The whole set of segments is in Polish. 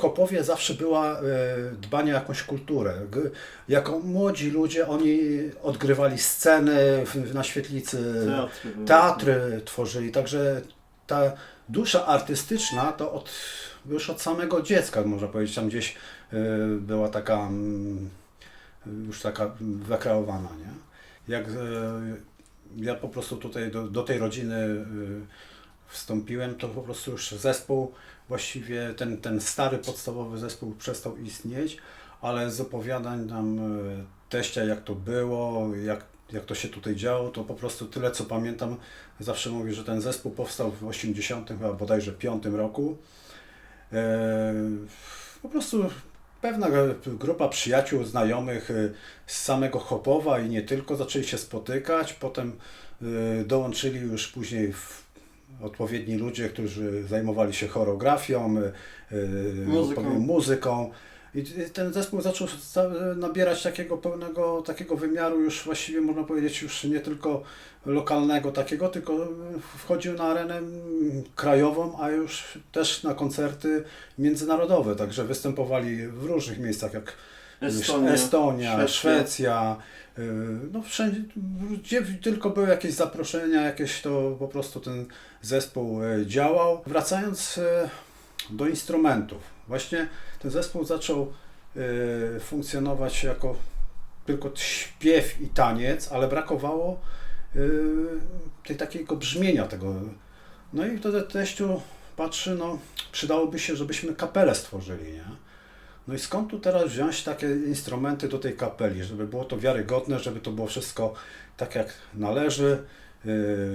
Chopowie zawsze była e, dbanie o jakąś kulturę. Jako młodzi ludzie oni odgrywali sceny na świetlicy, Teatry teatry tworzyli, także ta dusza artystyczna to od, już od samego dziecka, można powiedzieć, tam gdzieś e, była taka mm, już taka wykreowana, nie? Jak e, ja po prostu tutaj do, do tej rodziny e, wstąpiłem, to po prostu już zespół, właściwie ten, ten stary podstawowy zespół przestał istnieć, ale z opowiadań nam teścia, jak to było, jak, jak to się tutaj działo, to po prostu tyle, co pamiętam, zawsze mówię, że ten zespół powstał w 80, chyba bodajże 5 roku. E, po prostu pewna grupa przyjaciół, znajomych e, z samego Chopowa i nie tylko zaczęli się spotykać, potem e, dołączyli już później odpowiedni ludzie, którzy zajmowali się choreografią, Muzyką. powiem, muzyką. I ten zespół zaczął nabierać takiego pełnego takiego wymiaru już właściwie można powiedzieć już nie tylko lokalnego takiego, tylko wchodził na arenę mm, krajową, a już też na koncerty międzynarodowe. Także występowali w różnych miejscach jak Estonia, Estonia Szwecja. Szwecja, y, no wszędzie, gdzie tylko były jakieś zaproszenia, jakieś to po prostu ten zespół y, działał. Wracając y, do instrumentów, właśnie ten zespół zaczął y, funkcjonować jako tylko śpiew i taniec, ale brakowało y, tej takiego brzmienia tego. No i wtedy teściu patrzy, no przydałoby się, żebyśmy kapelę stworzyli, nie? No i skąd tu teraz wziąć takie instrumenty do tej kapeli, żeby było to wiarygodne, żeby to było wszystko tak jak należy,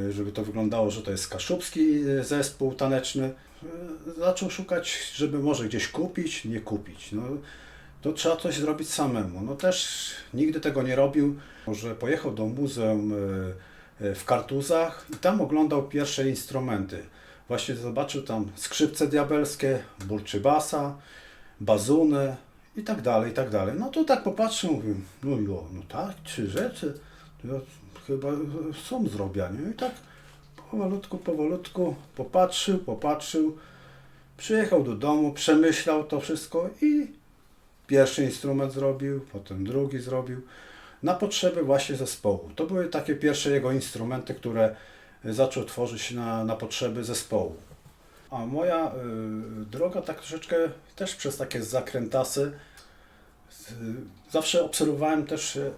żeby to wyglądało, że to jest kaszubski yy, zespół taneczny. Yy, Zaczął szukać, żeby może gdzieś kupić, nie kupić. No, to trzeba coś zrobić samemu. No też nigdy tego nie robił. Może pojechał do muzeum w Kartuzach i tam oglądał pierwsze instrumenty. Właśnie zobaczył tam skrzypce diabelskie, burczybasa, bazuny i tak dalej, i tak dalej. No to tak popatrzył, mówię, no no tak, trzy rzeczy, chyba są zrobione. I tak powolutku, powolutku popatrzył, popatrzył, przyjechał do domu, przemyślał to wszystko i pierwszy instrument zrobił, potem drugi zrobił, na potrzeby właśnie zespołu. To były takie pierwsze jego instrumenty, które zaczął tworzyć na, na potrzeby zespołu. A moja y, droga tak troszeczkę też przez takie zakrętasy. Y, Zawsze obserwowałem też, y, y,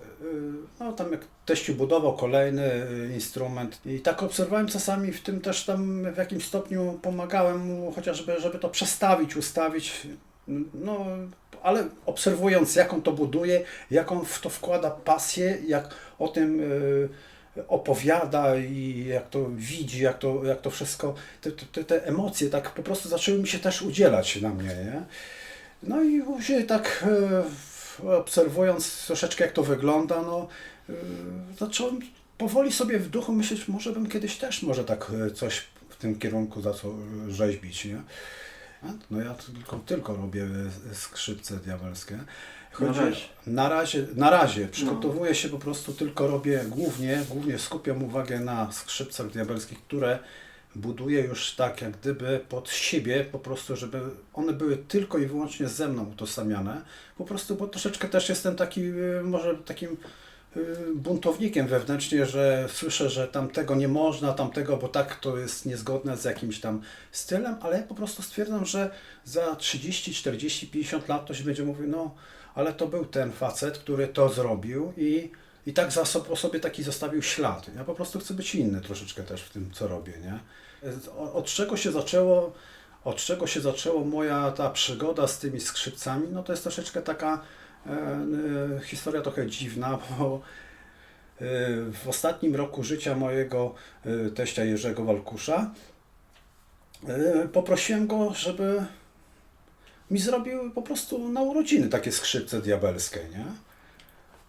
no tam jak teściu budował kolejny instrument i tak obserwowałem czasami w tym też tam w jakimś stopniu pomagałem mu chociażby, żeby to przestawić, ustawić. No, ale obserwując jak on to buduje, jak on w to wkłada pasję, jak o tym opowiada i jak to widzi, jak to, jak to wszystko, te, te, te emocje tak po prostu zaczęły mi się też udzielać na mnie, nie? No i później tak obserwując troszeczkę jak to wygląda, no zacząłem powoli sobie w duchu myśleć, może bym kiedyś też może tak e, coś w tym kierunku zaczął rzeźbić, nie? No ja tylko, tylko robię e, skrzypce diabelskie. Chodzi, Na razie. na razie, na razie przygotowuję się po prostu, tylko robię głównie, głównie skupiam uwagę na skrzypcach diabelskich, które buduję już tak jak gdyby pod siebie, po prostu, żeby one były tylko i wyłącznie ze mną utożsamiane. Po prostu, bo troszeczkę też jestem taki, y, może takim y, buntownikiem wewnętrznie, że słyszę, że tamtego nie można, tamtego, bo tak to jest niezgodne z jakimś tam stylem, ale ja po prostu stwierdzam, że za 30, 40, 50 lat to się będzie mówił, no ale to był ten facet, który to zrobił i, i tak za so, po sobie taki zostawił ślad. Ja po prostu chcę być inny troszeczkę też w tym, co robię, nie? Od, czego się zaczęło, od czego się zaczęło moja ta przygoda z tymi skrzypcami, no to jest troszeczkę taka e, e, historia trochę dziwna, bo e, w ostatnim roku życia mojego e, teścia Jerzego Walkusza e, poprosiłem go, żeby mi zrobił po prostu na urodziny takie skrzypce diabelskie, nie?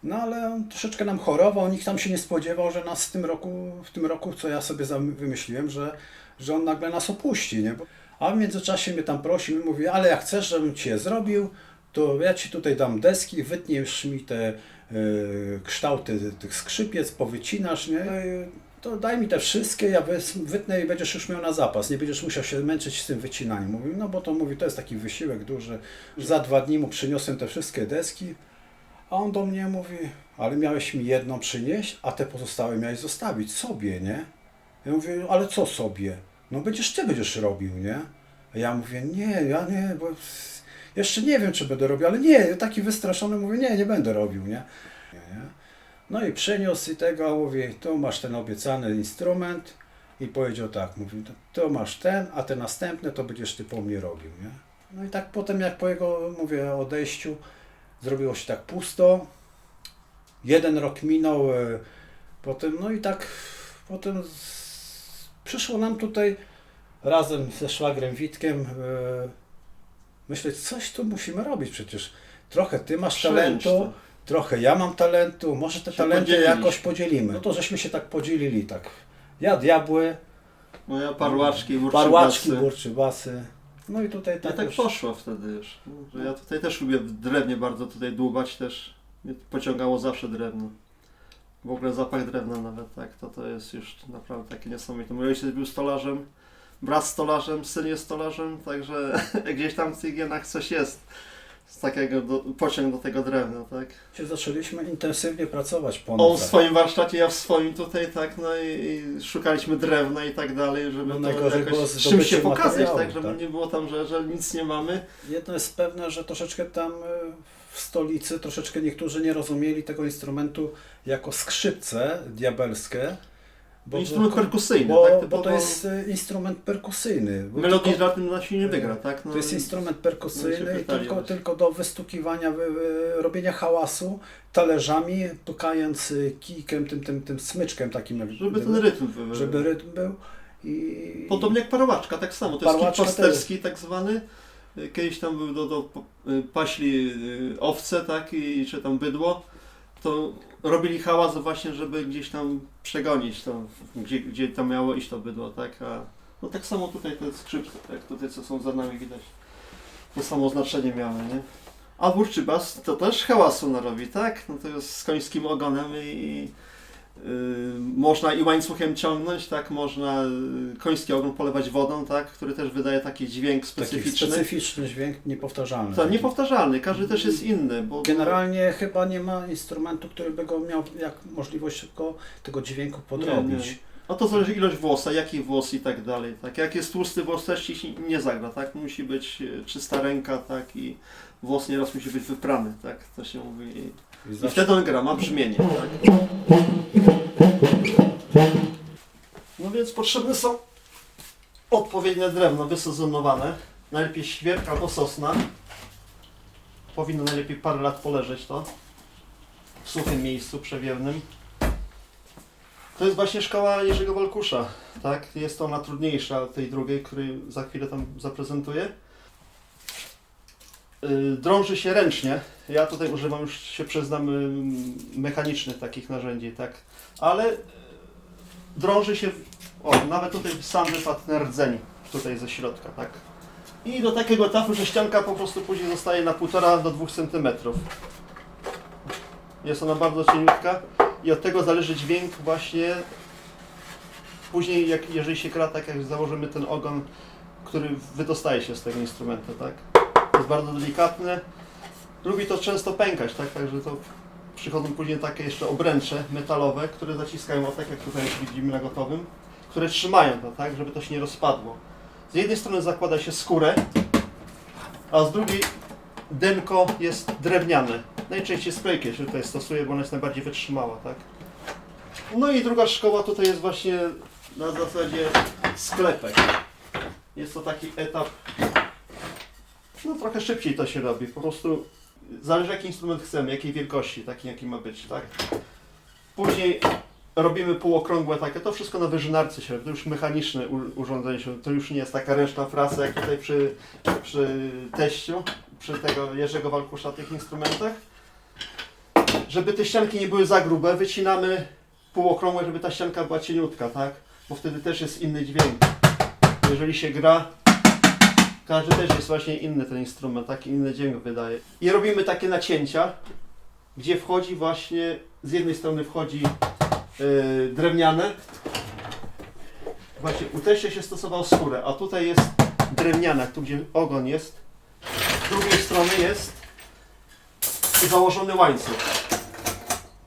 No ale on troszeczkę nam chorował, nikt tam się nie spodziewał, że nas w tym roku, w tym roku, co ja sobie wymyśliłem, że, że on nagle nas opuści, nie? A w międzyczasie mnie tam prosił i mówi, ale jak chcesz, żebym ci je zrobił, to ja ci tutaj dam deski, wytniesz mi te y, kształty tych skrzypiec, powycinasz, nie? No To daj mi te wszystkie, ja wytnę i będziesz już miał na zapas. Nie będziesz musiał się męczyć z tym wycinaniem. Mówi, no bo to mówi, to jest taki wysiłek duży. Za dwa dni mu przyniosłem te wszystkie deski, a on do mnie mówi, ale miałeś mi jedną przynieść, a te pozostałe miałeś zostawić sobie, nie? Ja mówię, ale co sobie? No będziesz ty będziesz robił, nie? A ja mówię, nie, ja nie, bo jeszcze nie wiem, czy będę robił, ale nie, taki wystraszony mówię, nie, nie będę robił, nie? nie? No i przyniósł i tego, mówi, tu masz ten obiecany instrument i powiedział tak, mówi, to masz ten, a te następne to będziesz ty po mnie robił, nie? No i tak potem, jak po jego, mówię, odejściu, zrobiło się tak pusto, jeden rok minął, e, potem, no i tak potem z, przyszło nam tutaj razem ze szwagrem Witkiem e, myśleć, coś tu musimy robić przecież. Trochę ty masz talentu, to. trochę ja mam talentu, może te Się talenty jakoś podzielimy. No to żeśmy się tak podzielili, tak. Ja diabły, No ja parłaczki, parłaczki, burczybasy. No i tutaj Ja tak, tak już- poszło wtedy już. No, że ja tutaj też lubię w drewnie bardzo tutaj dłubać też. Mnie pociągało zawsze drewno. W ogóle zapach drewna nawet, tak, to to jest już naprawdę takie niesamowite. Mój ojciec był stolarzem, brat stolarzem, syn jest stolarzem, także gdzieś tam w tych genach coś jest. Z takiego do, pociąg do tego drewna, tak. się zaczęliśmy intensywnie pracować po On w nocach. swoim warsztacie, ja w swoim tutaj, tak, no i, i szukaliśmy drewna i tak dalej, żeby No to najgorzej było jakoś z czymś się pokazać, materiału, tak, żeby tak. nie było tam, że, że nic nie mamy. Jedno jest pewne, że troszeczkę tam e, w stolicy troszeczkę niektórzy nie rozumieli tego instrumentu jako skrzypce diabelskie. Bo instrument perkusyjny, bo, tak, bo typowo to jest e, instrument perkusyjny. Bo melodii tylko- na tym na się nie wygra, tak? No, To jest instrument no perkusyjny tylko, tylko do wystukiwania, wy, wy, robienia hałasu talerzami, tukając y, kijkiem, tym, tym, tym smyczkiem takim. żeby ten rytm żeby rytm był. I, Podobnie jak parłaczka, tak samo. To jest kit pasterski tak zwany. Y, Kiedyś tam był do, do paśli owce, tak, i czy tam bydło, to robili hałas właśnie, żeby gdzieś tam przegonić to, gdzie, gdzie tam miało iść to bydło, tak, a no tak samo tutaj te skrzypce, tak, tutaj co są za nami widać, to samo znaczenie miały, nie? A burczybas to też hałasu narobi, tak? No to jest z końskim ogonem i, Yy, można i łańcuchem ciągnąć, tak, można yy, koński ogon polewać wodą, tak, który też wydaje taki dźwięk taki specyficzny. specyficzny dźwięk, niepowtarzalny. To Taki. niepowtarzalny, każdy też jest inny, bo Generalnie chyba nie ma instrumentu, który by go miał jak możliwość go, tego dźwięku podrobić. Nie, nie. No to zależy ilość włosa, jaki włos i tak dalej, tak, jak jest tłusty włos też ci nie zagra, tak, musi być e, czysta ręka, tak, i włos nieraz musi być wyprany, tak, to się mówi i, I wtedy on gra, ma brzmienie, tak. No więc potrzebne są odpowiednie drewno wysezonowane. Najlepiej świerk albo sosna. Powinno najlepiej parę lat poleżeć to. W suchym miejscu przewiewnym. To jest właśnie szkoła Jerzego Walkusza. Tak? Jest ona trudniejsza od tej drugiej, której za chwilę tam zaprezentuję. Yy, Drąży się ręcznie. Ja tutaj używam już się przyznam yy, mechanicznych takich narzędzi, tak. Ale yy, drąży się, o, nawet tutaj sam wypadł rdzeń, tutaj ze środka, tak. I do takiego etapu, że ścianka po prostu później zostaje na 1,5 do 2 cm. Jest ona bardzo cieniutka i od tego zależy dźwięk właśnie później, jak, jeżeli się gra tak, jak założymy ten ogon, który wydostaje się z tego instrumentu, tak. Jest bardzo delikatny. Lubi to często pękać, tak, także to przychodzą później takie jeszcze obręcze metalowe, które zaciskają o tak jak tutaj widzimy na gotowym, które trzymają to, tak, żeby to się nie rozpadło. Z jednej strony zakłada się skórę, a z drugiej denko jest drewniane. Najczęściej sklejkę się tutaj stosuje, bo ona jest najbardziej wytrzymała, tak. No i druga szkoła tutaj jest właśnie na zasadzie sklepek. Jest to taki etap, no trochę szybciej to się robi, po prostu zależy jaki instrument chcemy, jakiej wielkości, taki jaki ma być, tak? Później robimy półokrągłe takie, to wszystko na wyżynarce się to już mechaniczne urządzenie to już nie jest taka ręczna frasa jak tutaj przy, przy teściu, przy tego Jerzego Walkusza tych instrumentach. Żeby te ścianki nie były za grube, wycinamy półokrągłe, żeby ta ścianka była cieniutka, tak? Bo wtedy też jest inny dźwięk. Jeżeli się gra Każdy też jest właśnie inny ten instrument, taki inny dźwięk wydaje. I robimy takie nacięcia, gdzie wchodzi właśnie, z jednej strony wchodzi yy, drewniane. Właśnie u teścia się stosował skórę, a tutaj jest drewniana, tu gdzie ogon jest. Z drugiej strony jest założony łańcuch.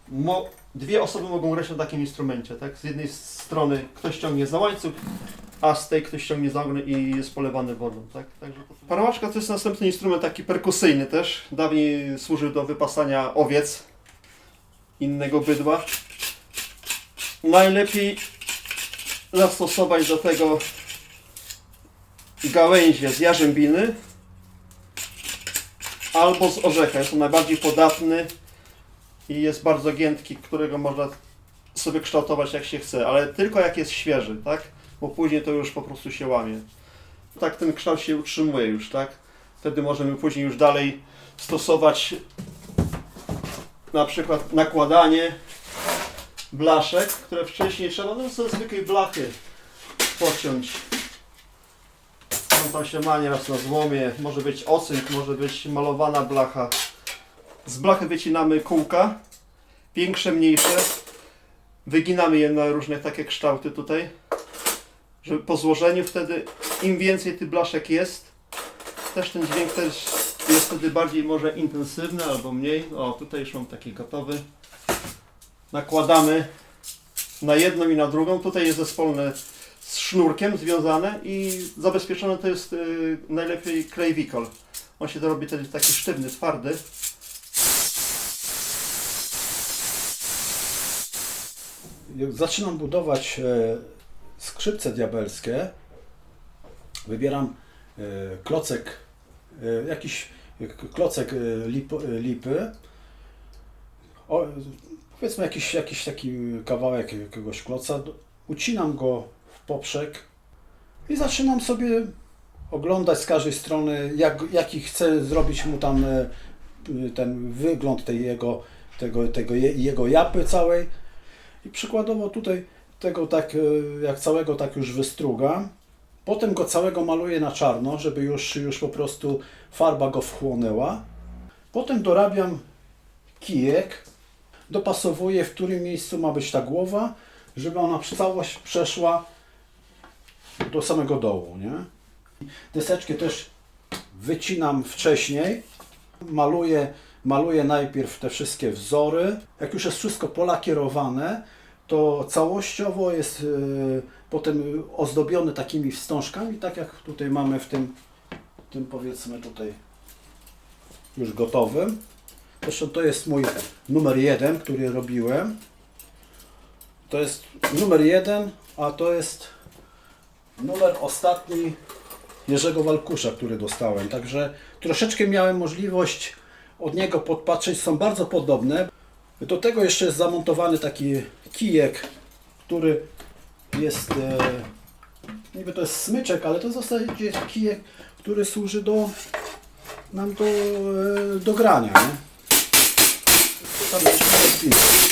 Mo, dwie osoby mogą grać na takim instrumencie, tak? Z jednej strony ktoś ciągnie za łańcuch, a z tej ktoś ciągnie za ogon i jest polewany wodą, tak? Także to... To jest następny instrument taki perkusyjny też. Dawniej służył do wypasania owiec, innego bydła. Najlepiej zastosować do tego gałęzie z jarzębiny albo z orzecha. Jest on najbardziej podatny i jest bardzo giętki, którego można sobie kształtować jak się chce, ale tylko jak jest świeży, tak? Bo później to już po prostu się łamie. Tak ten kształt się utrzymuje już, tak? Wtedy możemy później już dalej stosować na przykład nakładanie blaszek, które wcześniej trzeba no, ze zwykłej blachy pociąć. On tam się ma nieraz na złomie, może być ocynk, może być malowana blacha. Z blachy wycinamy kółka, większe, mniejsze. Wyginamy je na różne takie kształty tutaj, żeby po złożeniu wtedy im więcej tych blaszek jest, też ten dźwięk też jest wtedy bardziej może intensywny albo mniej. O, tutaj już mam taki gotowy. Nakładamy na jedną i na drugą. Tutaj jest zespolne z sznurkiem związane i zabezpieczone to jest y, najlepiej klej wikol. On się to robi taki sztywny, twardy. Jak zaczynam budować e, skrzypce diabelskie, wybieram e, klocek, e, jakiś klocek lip, lipy, powiedzmy jakiś, jakiś taki kawałek jakiegoś kloca, ucinam go w poprzek i zaczynam sobie oglądać z każdej strony, jak, jaki chcę zrobić mu tam e, ten wygląd tej jego, tego, tego je, jego japy całej. I przykładowo tutaj tego tak, e, jak całego tak już wystrugam. Potem go całego maluję na czarno, żeby już, już po prostu farba go wchłonęła. Potem dorabiam kijek, dopasowuję w którym miejscu ma być ta głowa, żeby ona całość przeszła do samego dołu, nie? Deseczkę też wycinam wcześniej, maluję, maluję najpierw te wszystkie wzory. Jak już jest wszystko polakierowane, to całościowo jest y, potem ozdobiony takimi wstążkami, tak jak tutaj mamy w tym, tym powiedzmy tutaj już gotowym. Zresztą to jest mój numer jeden, który robiłem. To jest numer jeden, a to jest numer ostatni Jerzego Walkusza, który dostałem. Także troszeczkę miałem możliwość od niego podpatrzeć. Są bardzo podobne. Do tego jeszcze jest zamontowany taki kijek, który jest e, niby to jest smyczek, ale to w zasadzie jest kijek, który służy do nam do, e, do grania. Nie? To tam jest